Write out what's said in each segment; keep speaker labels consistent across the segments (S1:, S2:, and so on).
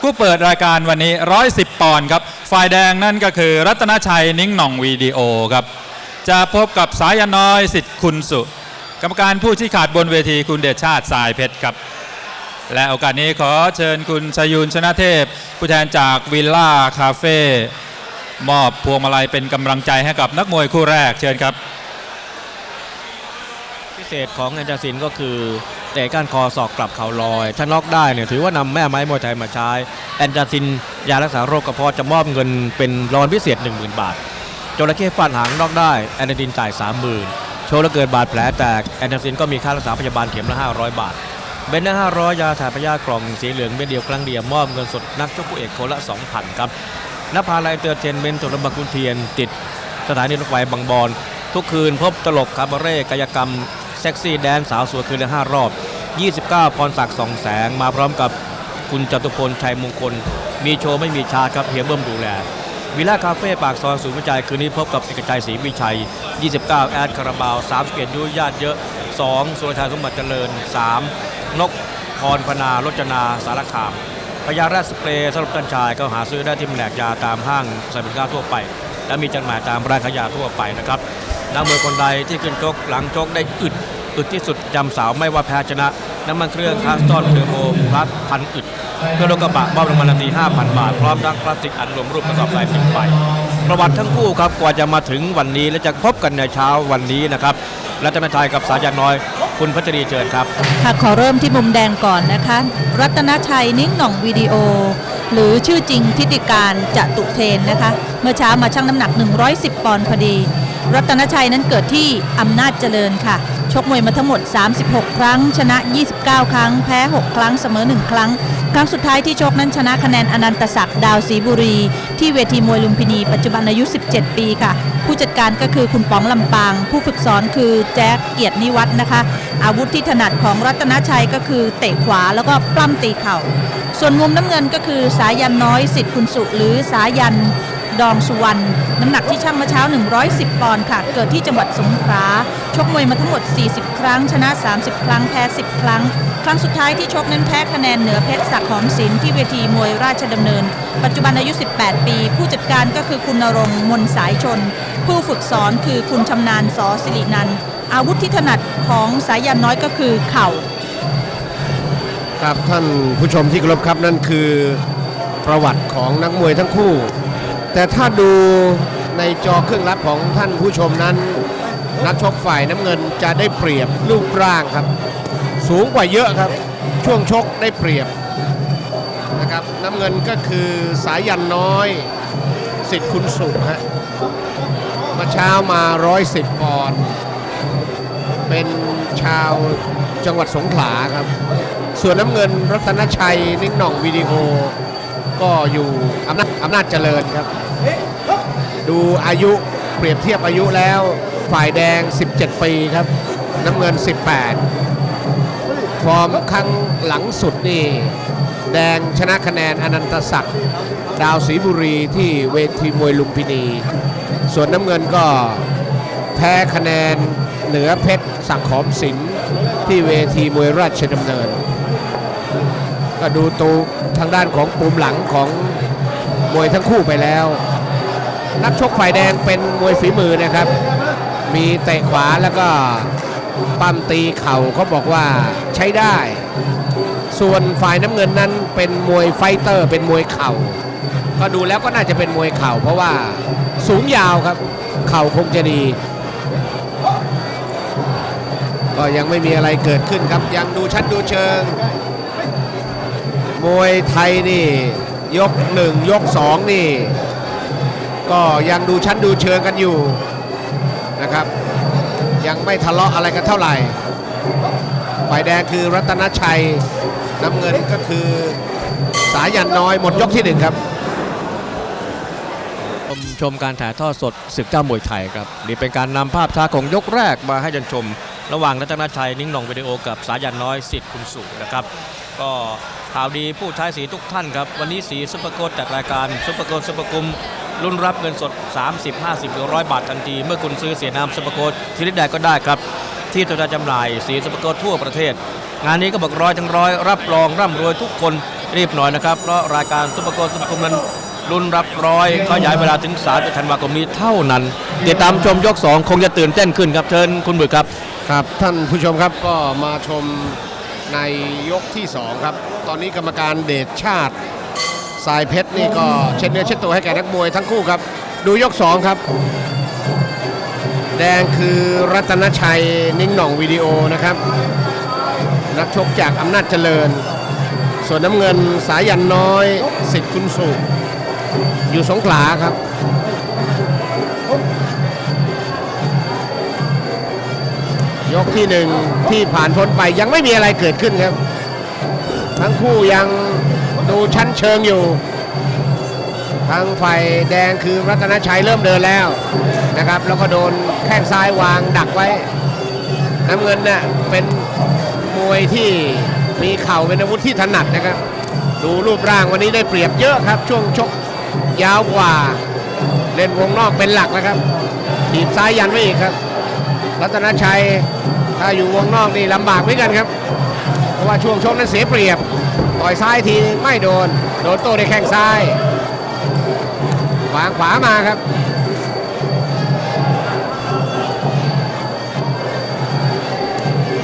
S1: ผู้เปิดรายการวันนี้ 110 ปอนด์ครับ ฝ่ายแดงนั่นก็คือรัตนชัยนิ้งหน่องวีดีโอครับ จะพบกับสายน้อยสิทธิ์คุณสุ กรรมการผู้ชี้ขาดบนเวทีคุณเดชชาติสายเพชรครับ และโอกาสนี้ขอเชิญคุณชยุนชนะเทพ ผู้แทนจากวิลล่าคาเฟ่มอบพวงมาลัยเป็นกำลังใจให้กับนักมวยคู่แรกเชิญครับ
S2: เศษของแอนจาซินก็คือเตะก้านคอศอกกลับเข่าลอย ถ้าน็อกได้เนี่ยถือว่านำแม่ไม้มวยไทยมาใช้แอนจาซินยารักษาโรคกระเพาะจะมอบเงินเป็นรางวัลพิเศษ 10,000 บาทจระเข้ฟาดหางน็อกได้แอนจาซินจ่าย 30,000 โชว์แล้วเกิดบาดแผลแตกแอนจาซินก็มีค่ารักษาพยาบาลเข็มละ 500 บาท เบนซ์500ยาถ่ายพยาธิกล่องสีเหลืองเม็ดเดียวครั้งเดียวมอบเงินสดนักชกคู่เอกคนละ 2,000 ครับนภาลัยเตือนเทนเมนต์ถนนบางขุนเทียนติดสถานีรถไฟบางบอนทุกคืนพบตลกคาบาเร่กายกรรม เซ็กซี่แดนสาวสวยคืนละ5รอบ 29 พรศักดิ์สองแสงมาพร้อมกับคุณจตุพลชัยมงคล มีโชว์ไม่มีชาครับเฮียเบิ้มดูแลวิลล่าคาเฟ่ปากซอยศูนย์วิจัยคืนนี้พบกับเอกชัยศรีวิชัย 29 แอดคาราบาว31ยุญาติเยอะ 2 สุรชัยสมบัติเจริญ 3 นกพรพนารจนาสารคามพยาแรดสเปรย์สำหรับท่านชายก็หาซื้อได้ที่แผนกยาตามห้างสรรพสินค้าทั่วไป และมีจำหน่ายตามร้านขายยาทั่วไปนะครับ นักมวยคนใดที่ขึ้นชกหลังชกได้อึดอึดที่สุดจำสาวไม่ว่าแพ้ชนะ น้ำมันเครื่องคาสตอนเทอร์โบพลัสพันอึดเพื่อรถกระบะมอบรางวัลทันที5,000 บาท พร้อมทั้งพลาสติกอัดรวมรูปกระสอบลายพิมพ์ไปประวัติทั้งคู่ครับกว่าจะมาถึงวันนี้และจะพบกันในเช้าวันนี้นะครับรัตนชัยกับสายันน้อย คุณพัชรีเชิญครับ
S3: ค่ะขอเริ่มที่มุมแดงก่อนนะคะ รัตนชัยนิ่งหน่องวิดีโอ หรือชื่อจริงทิติการจตุเทนนะคะ เมื่อเช้ามาชั่งน้ำหนัก 110 ปอนด์พอดี รัตนชัยนั้นเกิดที่อำนาจเจริญค่ะ ชกมวยมาทั้งหมด 36 ครั้ง ชนะ 29 ครั้ง แพ้ 6 ครั้ง เสมอ 1 ครั้ง ครั้งสุดท้ายที่ชกนั้นชนะคะแนนอนันตศักดิ์ดาวศรีบุรี ที่เวทีมวยลุมพินี ปัจจุบันอายุ 17 ปีค่ะ ผู้จัดการก็คือคุณป๋องลำปาง ผู้ฝึกสอนคือแจ๊คเกียรตินิวัฒน์นะคะ อาวุธที่ถนัดของรัตนชัยก็คือเตะขวาแล้วก็ปล้ำตีเข่า ส่วนมุมน้ำเงินก็คือสายันน้อยสิทธิ์คุณสุหรือสายัน ดองสุวรรณน้ำหนักที่ช่างเมื่อเช้า 110 ปอนด์ค่ะ เกิดที่จังหวัดสงขลาชกมวยมาทั้งหมด 40 ครั้ง ชนะ 30 ครั้งแพ้ 10 ครั้ง ครั้งสุดท้ายที่ชกนั้นแพ้คะแนนเหนือเพชรศักดิ์หอมศิลป์ที่เวทีมวยราชดำเนิน ปัจจุบันอายุ 18 ปี ผู้จัดการก็คือคุณนรงมนสายชน ผู้ฝึกสอนคือคุณชำนาญสอสิรินันอาวุธที่ถนัดของสายันน้อยก็คือเข่า
S4: ครับท่านผู้ชมที่เคารพครับนั่นคือประวัติของนักมวยทั้งคู่ แต่ถ้าดูในจอเครื่องรับของท่านผู้ชมนั้น นักชกฝ่ายน้ำเงินจะได้เปรียบรูปร่างครับ สูงกว่าเยอะครับ ช่วงชกได้เปรียบนะครับน้ำเงินก็คือสายันน้อยสิทธิ์คุณสุฮะมาเช้ามา 110ปอนด์เป็นชาวจังหวัดสงขลาครับ ส่วนน้ำเงินรัตนชัยนิ่งหน่องวิดีโอ ก็อยู่อำนาจอำนาจเจริญครับ ดูอายุเปรียบเทียบอายุแล้ว ฝ่ายแดง 17 ปีครับ น้ำเงิน 18 ฟอร์มครั้งหลังสุดนี่ แดงชนะคะแนนอนันตศักดิ์ดาวศรีบุรีที่เวทีมวยลุมพินี ส่วนน้ำเงินก็แพ้คะแนนเหนือเพชรสักดิ์หอมศิลที่เวทีมวยราชดำเนิน ก็ดูตูทางด้านของปุ่มหลังของมวยทั้งคู่ไปแล้ว นักชกฝ่ายแดงเป็นมวยฝีมือนะครับ มีเตะขวาแล้วก็ปั้มตีเข่าเขาบอกว่าใช้ได้ ส่วนฝ่ายน้ำเงินนั้นเป็นมวยไฟเตอร์ เป็นมวยเข่า ก็ดูแล้วก็น่าจะเป็นมวยเข่า เพราะว่าสูงยาวครับ เข่าคงจะดี ก็ยังไม่มีอะไรเกิดขึ้นครับ ยังดูชั้นดูเชิง มวยไทยนี่ ยกหนึ่งยกสองนี่ ก็ยังดูชั้นดูเชิงกันอยู่นะครับ ยังไม่ทะเลาะอะไรกันเท่าไหร่ฝ่ายแดงคือรัตนชัยน้ำเงินก็คือสายันน้อยหมดยกที่หนึ่งครับ
S2: ชมชมการถ่ายทอดสดศึกเจ้ามวยไทยครับ นี่เป็นการนำภาพช้าของยกแรกมาให้ยันชม ระหว่างรัตนชัย นิ่งหนองวิดีโอกับสายันน้อยสิทธิ์คุณสุนะครับ ก็ ข่าวดีผู้ใช้สีทุกท่านครับ วันนี้สีซุปเปอร์โค้ดจัดรายการซุปเปอร์โค้ดซุปเปอร์กุมรุ่นรับเงินสด 30 50หรือ100 บาททันที เมื่อคุณซื้อเสียน้ำซุปเปอร์โค้ดชนิดใดก็ได้ครับ ที่ตัวแทนจำหน่ายสีซุปเปอร์โค้ดทั่วประเทศ งานนี้ก็บอกร้อยทั้งร้อยรับรองร่ำรวยทุกคนรีบหน่อยนะครับเพราะรายการซุปเปอร์โกลซุปเปอร์คมนั้นรุ่นรับร้อยขยายเวลาถึง3ธันวาคมนี้เท่านั้นติดตามชมยก 2 คงจะตื่นเต้นขึ้นครับเชิญคุณบุตรครับ
S4: ครับ ท่านผู้ชมครับก็มาชม ในยกที่ 2 ครับ ตอนนี้กรรมการเดชชาติ สายเพชรนี่ก็เช็ดเนื้อเช็ดตัวให้แก่นักมวยทั้งคู่ครับ ดูยก 2 ครับ แดงคือรัตนชัยนิ่งหน่องวิดีโอนะครับ นักชกจากอำนาจเจริญ ส่วนน้ำเงินสายันน้อยสิทธิ์คุณสุอยู่สงขลาครับ ยกที่หนึ่งที่ผ่านพ้นไปยังไม่มีอะไรเกิดขึ้นครับ ทั้งคู่ยังดูชั้นเชิงอยู่ ทางฝ่ายแดงคือรัตนชัยเริ่มเดินแล้วนะครับ แล้วก็โดนแข้งซ้ายวางดักไว้ น้ำเงินเนี่ยเป็นมวยที่มีเข่าเป็นอาวุธที่ถนัดนะครับ ดูรูปร่างวันนี้ได้เปรียบเยอะครับ ช่วงชกยาวกว่า เล่นวงนอกเป็นหลักนะครับถีบซ้ายยันไว้อีกครับ รัตนชัย ถ้าอยู่วงนอกนี่ลำบากเหมือนกันครับ เพราะว่าช่วงชกนั้นเสียเปรียบ ต่อยซ้ายทีไม่โดน โดนโต้ด้แข้งซ้ายวางขวามาครับ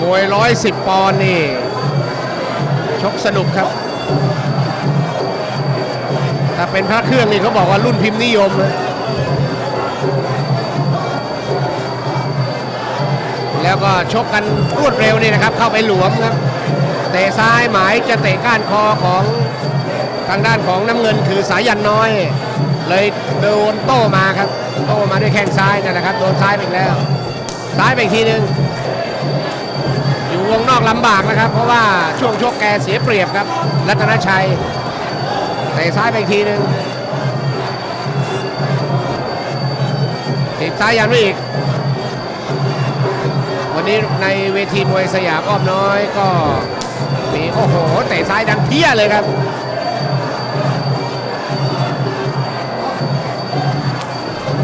S4: มวย110 ปอนด์นี่ ชกสนุกครับ ถ้าเป็นพระเครื่องนี่เขาบอกว่ารุ่นพิมพ์นิยมนะ แล้วก็ชกกันรวดเร็วนี่นะครับ เข้าไปหลวมครับเตะซ้ายหมายจะเตะก้านคอของทางด้านของน้ำเงินคือสายันน้อย เลยโดนโต้มาครับ โต้มาด้วยแข้งซ้ายนะครับโดนซ้ายไปอีกแล้ว ซ้ายไปอีกทีหนึ่งอยู่วงนอกลำบากนะครับ เพราะว่าช่วงชกแกเสียเปรียบครับ รัตนชัยเตะซ้ายไปอีกทีหนึ่งถีบซ้ายยันไว้อีก วันนี้ในเวทีมวยสยามอ้อมน้อยก็มีโอ้โหเตะซ้ายดังเพี้ยเลยครับ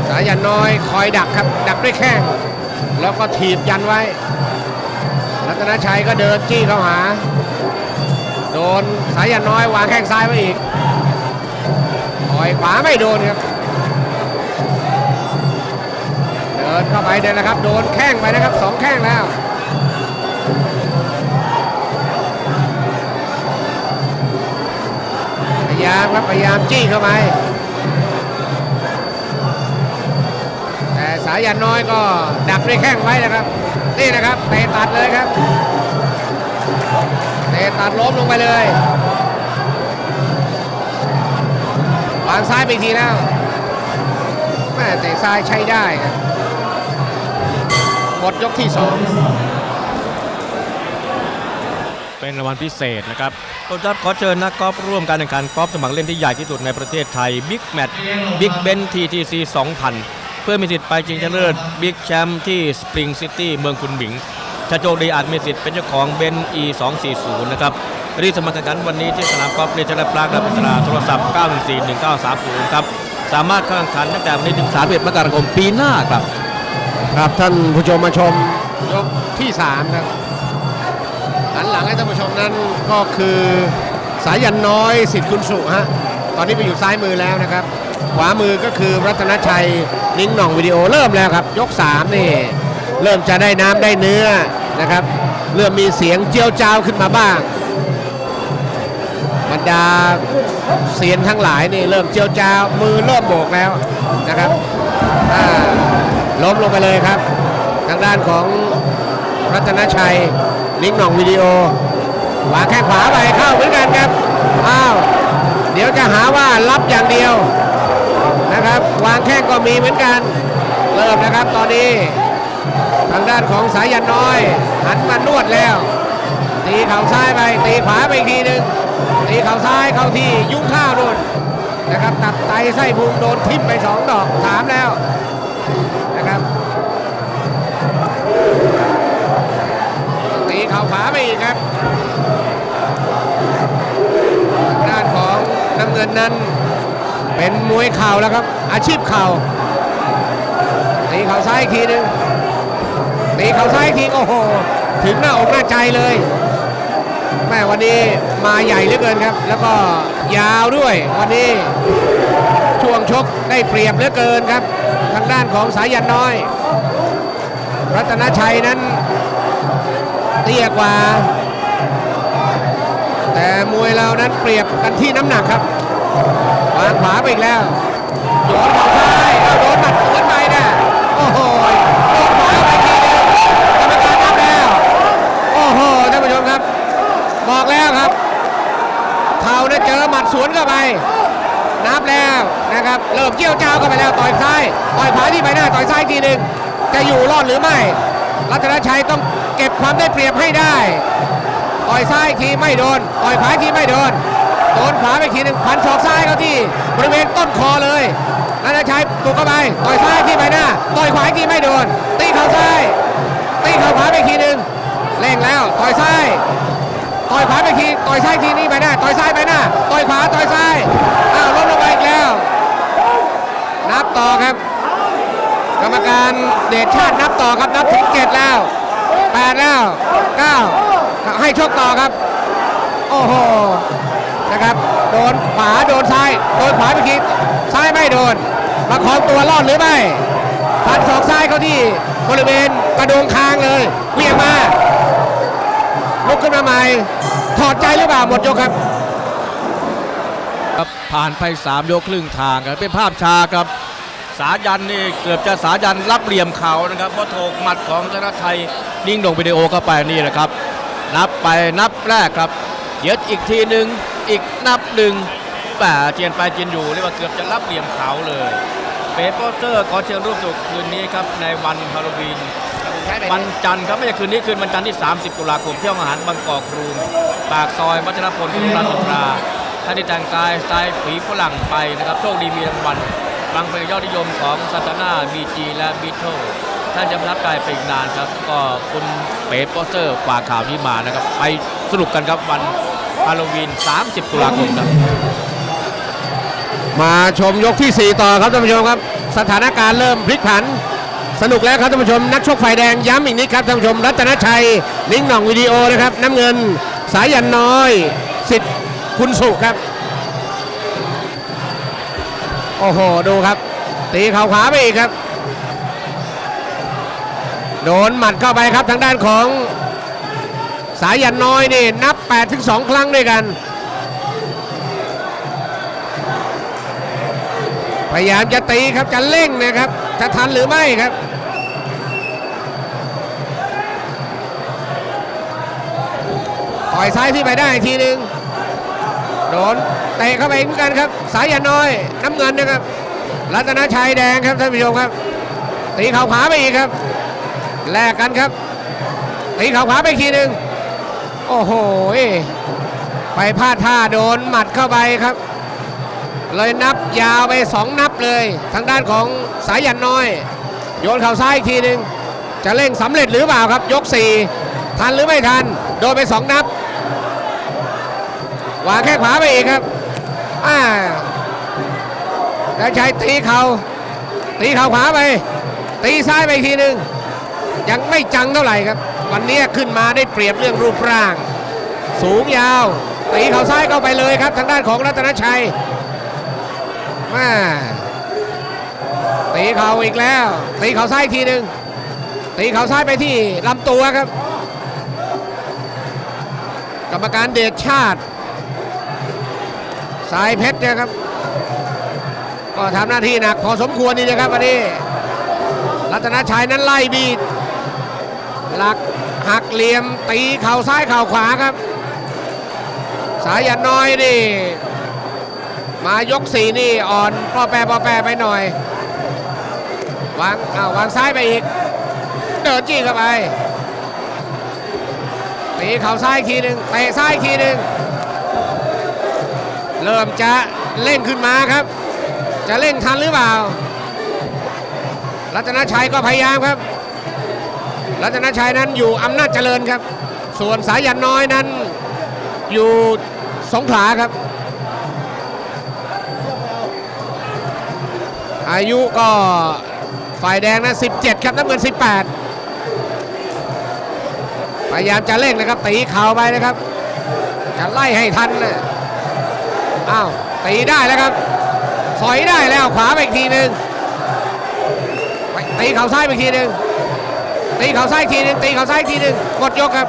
S4: สายันน้อยคอยดักครับ ดักด้วยแข้งแล้วก็ถีบยันไว้ รัตนชัยก็เดินจี้เข้าหา โดนสายันน้อยวางแข้งซ้ายไว้อีกต่อยขวาไม่โดนครับ เดินเข้าไปเดินนะครับ โดนแข้งไปนะครับสองแข้งแล้วพยายามครับพยายามจี้เข้าไปแต่สายันน้อยก็ดักด้วยแข้งไว้นะครับ นี่นะครับเตะตัดเลยครับเตะตัดล้มลงไปเลยวางซ้ายไปทีแล้วแม่เตะซ้ายใช้ได้ครับ หมดยกที่สอง
S2: เป็นรางวัลพิเศษนะครับต้นรับขอเชิญนักกอล์ฟร่วมการแข่งขันกอล์ฟสมัครเล่นที่ใหญ่ที่สุดในประเทศไทยบิ๊กแมตช์บิ๊กเบนทีทีซี2000 เพื่อมีสิทธิ์ไปชิงชนะเลิศบิ๊กแชมป์ที่สปริงซิตี้เมืองคุณหมิงถ้าโชคดีอาจมีสิทธิ์เป็นเจ้าของเบน E 240นะครับรีสมัครแข่งขันวันนี้ที่สนามกอล์ฟเรชลปรากและพัฒนาโทรศัพท์ 9141930 ครับ สามารถเข้าแข่งขันตั้งแต่วันนี้ถึง 31 มกราคมปีหน้าครับ
S4: ครับท่านผู้ชมมาชมยกที่3ครับหันหลังให้ท่านผู้ชมนั้นก็คือสายันน้อยสิทธิ์คุณสุฮะตอนนี้ไปอยู่ซ้ายมือแล้วนะครับ ขวามือก็คือรัตนชัยนิ้งหน่องวิดีโอเริ่มแล้วครับ ยก3นี่เริ่มจะได้น้ำได้เนื้อนะครับเริ่มมีเสียงเจียวจ้าวขึ้นมาบ้าง บรรดาเสียนทั้งหลายนี่เริ่มเจียวจ้าวมือเริ่มโบกแล้วนะครับอ่า ล้มลงไปเลยครับ ทางด้านของรัตนชัยลิงหน่องวิดีโอวางแข้งขวาไปเข้าเหมือนกันครับอ้าวเดี๋ยวจะหาว่ารับอย่างเดียวนะครับ วางแข้งก็มีเหมือนกันเริ่มนะครับตอนนี้ ทางด้านของสายันน้อย หันมานวดแล้ว ตีเข่าซ้ายไป ตีขวาไปอีกทีหนึ่งตีเข่าซ้ายเข้าที่ยุ่งข้าวโดนนะครับตับไตไส้พุงโดนทิ่มไปสองดอกสามแล้ว 4 ครับด้านของน้ำเงินนั้น เป็นมวยเข่าแล้วครับ อาชีพเข่าตีเข่าซ้ายอีกทีนึ่งตีเข่าซ้ายอีกทีโอ้โห ถึงหน้าอกหน้าใจเลยแม่วันนี้มาใหญ่เหลือเกินครับ แล้วก็ยาวด้วยวันนี้ช่วงชกได้เปรียบเหลือเกินครับ ทางด้านของสายันน้อย รัตนชัยนั้น เตี้ยกว่า แต่มวยเรานั้นเปรียบกันที่น้ำหนักครับวางขวาไปอีกแล้วโยนเข่าซ้ายเอาโดนหมัดสวนไปนะโอ้โหโดนขวาไปทีเดียวกรรมการนับแล้ว โอ้โหท่านผู้ชมครับ บอกแล้วครับเท้าเนี่ยเจอหมัดสวนเข้าไป นับแล้วนะครับ เริ่มเกี่ยวเจ้าเข้าไปแล้วต่อยซ้าย ต่อยขวาที่ใบหน้าต่อยซ้ายทีหนึ่งจะอยู่รอดหรือไม่ รัตนชัยต้องเก็บความได้เปรียบให้ได้ ต่อยซ้ายทีไม่โดน ต่อยขวาทีไม่โดน โดนขวาไปทีหนึ่งพันศอกซ้ายเขาที่บริเวณต้นคอเลยรัตนชัยปลุกเข้าไป ต่อยซ้ายที่ใบหน้า ต่อยขวาทีไม่โดน ตีเข่าซ้าย ตีเข่าขวาไปทีหนึ่งเร่งแล้ว ต่อยซ้าย ต่อยขวาไปที ต่อยซ้ายทีนี่ไปหน้า ต่อยซ้ายไปหน้า ต่อยขวา ต่อยซ้าย อ้าวล้มลงไปอีกแล้ว นับต่อครับ กรรมการเดชชาตินับต่อครับนับถึงเจ็ดแล้วแปดแล้วเก้าให้ชกต่อครับ โอ้โหนะครับโดนขวาโดนซ้ายโดนขวาไปทีซ้ายไม่โดนประคองตัวรอดหรือไม่ฟันศอกซ้ายเขาที่บริเวณกระโดงคางเลยเวียงมาลุกขึ้นมาใหม่ถอดใจหรือเปล่าหมดยกครับ
S2: ครับผ่านไป 3 ยกครึ่งทางครับเป็นภาพชาครับ สายันนี่เกือบจะสายันรับเหลี่ยมเขานะครับเพราะโถกหมัดของธนชัยนิ่งดงวิดีโอเข้าไปนี่แหละครับ นับไปนับแรกครับเดี๋ยวอีกทีหนึ่งอีกนับหนึ่งแต่เจียนไปเจียนอยู่เรียกว่าเกือบจะรับเหลี่ยมเขาเลยเปโปสเตอร์ขอเชิญรูปสุขคืนนี้ครับในวันฮาโลวีนวันจันทร์ครับไม่ใช่คืนนี้คืนวันจันทร์ที่ 30 ตุลาคมเที่ห้อาหารบางกอกรูมปากซอยวัชรพลกรุงรามอินทราท่านที่แต่งกายสไตล์ผีฝรั่งไปนะครับโชคดีมีรางวัล ฟังเพลงยอดนิยมของซาตานาบีจีและบีโทท่านจะรับใจไปอีกนานครับ ก็คุณเป๋โปสเตอร์ฝากข่าวนี้มานะครับ ไปสรุปกันครับวันฮาโลวีน 30 ตุลาคมครับ
S4: มาชมยกที่ 4 ต่อครับท่านผู้ชมครับ สถานการณ์เริ่มพลิกผัน สนุกแล้วครับท่านผู้ชม นักชกฝ่ายแดงย้ำอีกนิดครับท่านผู้ชม รัตนชัยลิงหน่องวิดีโอนะครับ น้ำเงิน สายันน้อย สิทธิ์คุณสุครับ โอ้โห ดูครับ ตีเข่าขวาไปอีกครับ โดนหมัดเข้าไปครับทางด้านของ สายันน้อยนี่ นับ8ถึง2ครั้งด้วยกัน พยายามจะตีครับจะเร่งนะครับ จะทันหรือไม่ครับต่อยซ้ายที่ไปได้อีกทีหนึ่ง โดนเตะเข้าไปเหมือนกันครับ สายยันน้อยน้ำเงินนะครับ รัตนชัยแดงครับท่านผู้ชมครับ ตีเข่าขวาไปอีกครับ แลกกันครับ ตีเข่าขวาไปอีกทีหนึ่งโอ้โหไปพลาดท่าโดนหมัดเข้าไปครับ เลยนับยาวไปสองนับเลย ทางด้านของสายยันน้อย โยนเข่าซ้ายอีกทีหนึ่งจะเร่งสำเร็จหรือเปล่าครับ ยก4ทันหรือไม่ทัน โดนไปสองนับ วางแค่ขวาไปอีกครับอ่าได้ใช้ตีเขาตีเข่าขวาไป ตีซ้ายไปทีหนึ่งยังไม่จังเท่าไหร่ครับ วันนี้ขึ้นมาได้เปรียบเรื่องรูปร่าง สูงยาวตีเข่าซ้ายเข้าไปเลยครับ ทางด้านของรัตนชัยมาตีเข่าอีกแล้ว ตีเข่าซ้ายทีหนึ่งตีเข่าซ้ายไปที่ลำตัวครับ กรรมการเดชชาติ สายเพชรเนะครับ ก็ทำหน้าที่หนักพอสมควรนี่นะครับวันนี้ รัตนชัยนั้นไล่บีดหลักหักเหลี่ยมตีเข่าซ้ายเข่าขวาครับ สายันน้อยนี่ มายกสี่นี่อ่อนปอแปรปอแปรไปหน่อยวางอ้าววางซ้ายไปอีก เดินจี้เข้าไปตีเข่าซ้ายทีหนึ่งเตะซ้ายทีหนึ่ง เริ่มจะเร่งขึ้นมาครับ จะเร่งทันหรือเปล่า รัตนชัยก็พยายามครับ รัตนชัยนั้นอยู่อำนาจเจริญครับ ส่วนสายันน้อยนั้นอยู่สงขลาครับ อายุก็ฝ่ายแดงนะ17 ครับน้ำเงิน 18 พยายามจะเร่งนะครับตีเข่าไปนะครับ จะไล่ให้ทันนะ อ้าวตีได้แล้วครับ สอยได้แล้วขวาไปอีกทีหนึ่งตีเข่าซ้ายไปอีกทีหนึ่งตีเข่าซ้ายอีกทีหนึ่งตีเข่าซ้ายอีกทีหนึ่งหมดยกครับ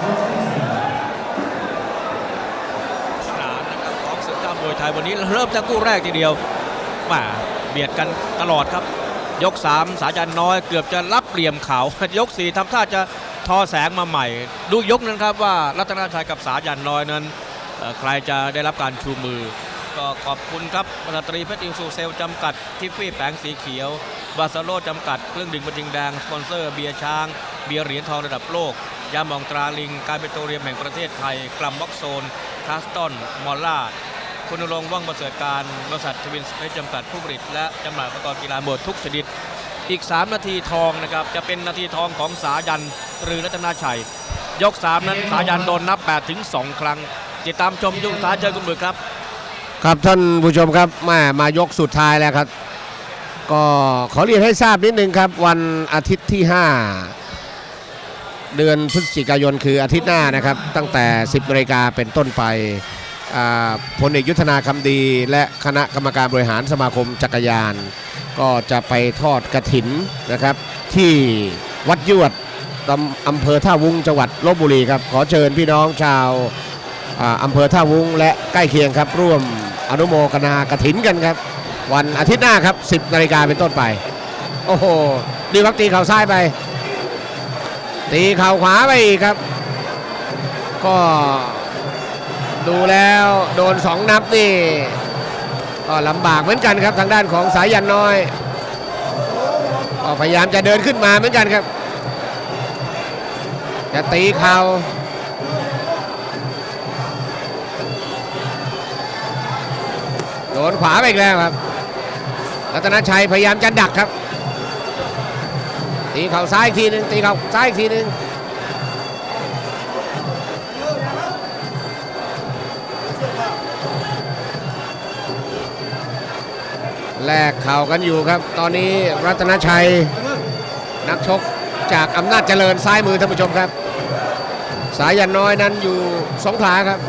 S2: สนามนะครับของศึกยอดมวยไทยวันนี้เริ่มจากคู่แรกทีเดียวมาเบียดกันตลอดครับ ยก 3 สายันน้อยเกือบจะรับเหลี่ยมเขายก 4ทำท่าจะทอแสงมาใหม่ ดูยกนั้นครับว่ารัตนาชัยกับสายันน้อยนั้นใครจะได้รับการชูมือ ก็ขอบคุณครับบริษัทตรีเพชรอินซูเซลจำกัดทิฟฟี่แผงสีเขียว บาสโลจำกัด เครื่องดื่มกระทิงแดง สปอนเซอร์ เบียร์ช้าง เบียร์เหรียญทองระดับโลก ยามองตราลิง การเป็นตัวเรียมแห่งประเทศไทย กลัมบ็อกโซนคาสตันมอลล่า คุณณรงค์ว่องประเสริฐการ บริษัททวินสเปซจำกัดผู้ผลิต และจำหน่ายอุปกรณ์กีฬาหมดทุกชนิด อีก 3 นาทีทองนะครับ จะเป็นนาทีทองของสายันหรือรัตนาชัย ยก 3 นั้นสายันโดนนับ8ถึง2ครั้ง ติดตามชมยุคท้าเจอคุณบึกครับ
S4: ครับท่านผู้ชมครับม่มายกสุดท้ายแล้วครับ ก็ขอเรียนให้ทราบนิดนึงครับ วันอาทิตย์ที่ 5 เดือนพฤศจิกายนคืออาทิตย์หน้านะครับ ตั้งแต่ 10นาฬิกาเป็นต้นไปอ่าพลเอกยุทธนาคำดี และคณะกรรมการบริหารสมาคมจักรยาน ก็จะไปทอดกระถินนะครับ ที่วัดยวดตำอำเภอท่าวุ้งจังหวัดลบบุรีครับ ขอเชิญพี่น้องชาวอ่าอำเภอท่าวุ้งและใกล้เคียงครับร่วม อนุโมกนากระถินกันครับ วันอาทิตย์หน้าครับ 10นาฬิกาเป็นต้นไป โอ้โหดีครับตีเข่าซ้ายไป ตีเข่าขวาไปอีกครับ ก็ดูแล้วโดนสองนับนี่ก็ลำบากเหมือนกันครับทางด้านของสายันน้อยก็พยายามจะเดินขึ้นมาเหมือนกันครับ จะตีเข่า โดนขวาไปอีกแล้วครับ รัตนชัยพยายามจะดักครับ ตีเข่าซ้ายอีกทีหนึ่งตีเข่าซ้ายอีกทีหนึ่งแลกเข่ากันอยู่ครับ ตอนนี้รัตนชัยนักชกจากอำนาจเจริญซ้ายมือท่านผู้ชมครับ สายันน้อยนั้นอยู่สงขลาครับ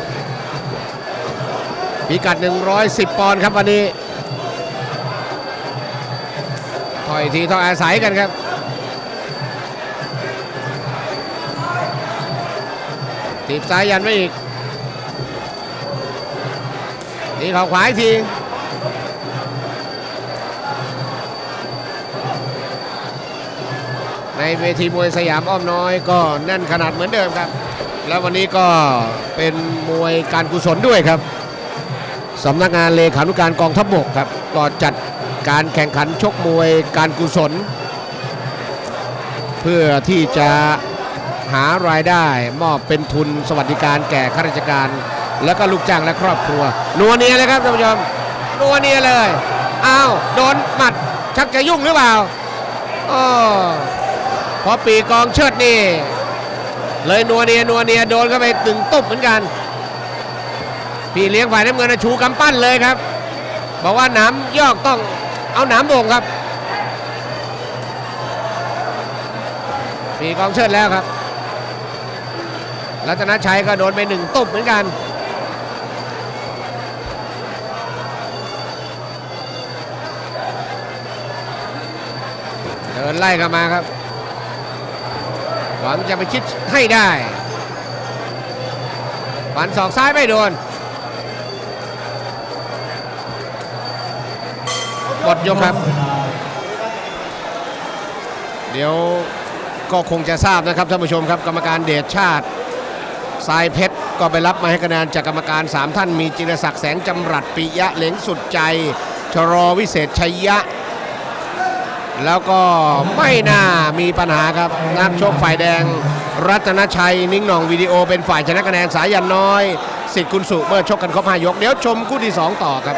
S4: พิกัด 110 ปอนด์ครับวันนี้ถอยทีต้องอาศัยกันครับตีบซ้ายยันไว้อีกตีเข่าขวาอีกทีในเวทีมวยสยามอ้อมน้อยก็แน่นขนาดเหมือนเดิมครับ แล้ววันนี้ก็เป็นมวยการกุศลด้วยครับ สำนักงานเลขานุการกองทัพบกครับก็จัดการแข่งขันชกมวยการกุศล เพื่อที่จะหารายได้มอบเป็นทุนสวัสดิการแก่ข้าราชการ แล้วก็ลูกจ้างและครอบครัวนัวเนียเลยครับท่านผู้ชมนัวเนียเลยอ้าวโดนหมัดชักจะยุ่งหรือเปล่าอ๋อพอปีกองเชิดนี่ เลยนัวเนียนัวเนียโดนเข้าไปตึงตุบเหมือนกัน พี่เลี้ยงฝ่ายน้ำเงินนะชูกำปั้นเลยครับ บอกว่าน้ำยอกต้องเอาหน้ำโด่งครับ มีกองเชิดแล้วครับรัตนชัยก็โดนไปหนึ่งตุบเหมือนกัน เดินไล่กันมาครับ หวังจะไปคิดให้ได้ฟันศอกซ้ายไม่โดน หมดยกครับ เดี๋ยวก็คงจะทราบนะครับท่านผู้ชมครับ กรรมการเดชชาติทรายเพชรก็ไปรับมาให้คะแนนจากกรรมการ 3 ท่านมีจิรศักดิ์แสงจำรัดปิยะเหลงสุดใจ ชรอวิเศษชัยยะ แล้วก็ไม่น่ามีปัญหาครับนักชกฝ่ายแดง รัตนชัย นิ่งหน่องวิดีโอเป็นฝ่ายชนะคะแนนสายันน้อย สิทธิ์คุณสุเมื่อชกกันครบห้ายก เดี๋ยวชมคู่ที่ 2 ต่อครับ